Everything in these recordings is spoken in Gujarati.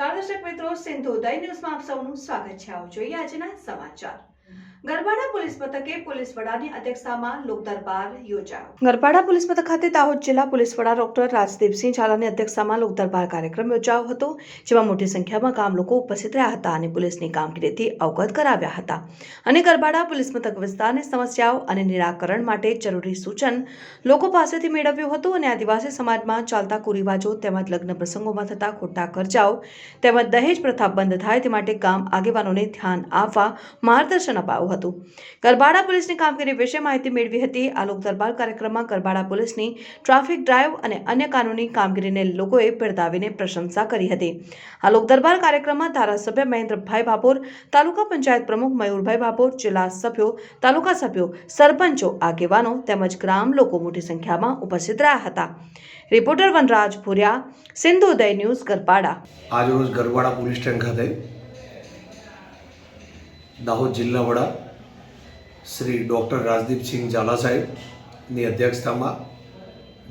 દર્શક મિત્રો સિંધુ ઉદય ન્યૂઝમાં આપ સૌનું સ્વાગત છે. આવો જોઈએ આજના સમાચાર. ગરબાડા પોલીસ મથકે પોલીસ વડાની અધ્યક્ષતામાં લોક યોજાયો. ગરબાડા પોલીસ મથક ખાતે દાહોદ જિલ્લા પોલીસ વડા ડોક્ટર રાજદીપસિંહ ઝાલાની અધ્યક્ષતામાં લોક દરબાર કાર્યક્રમ યોજાયો હતો, જેમાં મોટી સંખ્યામાં ગામ લોકો ઉપસ્થિત રહ્યા હતા અને પોલીસની કામગીરીથી અવગત કરાવ્યા હતા. અને ગરબાડા પોલીસ મથક વિસ્તારની સમસ્યાઓ અને નિરાકરણ માટે જરૂરી સૂચન લોકો પાસેથી મેળવ્યું હતું અને આદિવાસી સમાજમાં ચાલતા કુરિવાજો તેમજ લગ્ન પ્રસંગોમાં થતા ખોટા ખર્ચાઓ તેમજ દહેજ પ્રથા બંધ થાય તે માટે ગામ આગેવાનોને ધ્યાન આપવા માર્ગદર્શન અપાયું હતું. ગરબાડા પોલીસની કામગીરી વિશે માહિતી મેળવી હતી. આ લોક દરબાર કાર્યક્રમમાં ગરબાડા પોલીસની ટ્રાફિક ડ્રાઈવ અને અન્ય કાનૂની કામગીરીને લોકોએ બિરદાવીને પ્રશંસા કરી હતી. આ લોક દરબાર કાર્યક્રમમાં ધારાસભ્ય મહેન્દ્રભાઈ ભાપોર, તાલુકા પંચાયત પ્રમુખ મયુરભાઈ ભાપોર, જિલ્લા સભ્યો, તાલુકા સભ્યો, સરપંચો, આગેવાનો તેમજ ગ્રામ લોકો મોટી સંખ્યામાં ઉપસ્થિત રહ્યા હતા. Reporter Vanraj Bhuriya, Sindhu Uday news Garbada. આજરોજ ગરબાડા પોલીસ સ્ટેશન ખાતે દાહોદ જિલ્લા વડા શ્રી ડૉક્ટર રાજદીપસિંહ ઝાલા સાહેબની અધ્યક્ષતામાં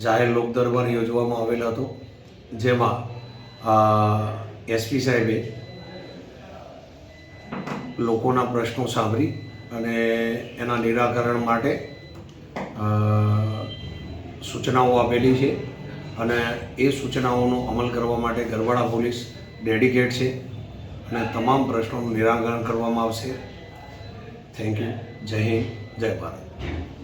જાહેર લોક દરબાર યોજવામાં આવેલો હતો, જેમાં એસપી સાહેબે લોકોના પ્રશ્નો સાંભળી અને એના નિરાકરણ માટે સૂચનાઓ આપેલી છે અને એ સૂચનાઓનો અમલ કરવા માટે ગરવાડા પોલીસ ડેડિકેટ છે. અને તમામ પ્રશ્નોનું નિરાકરણ કરવામાં આવશે. થેન્ક યુ જય હિન્દ. જય ભારત.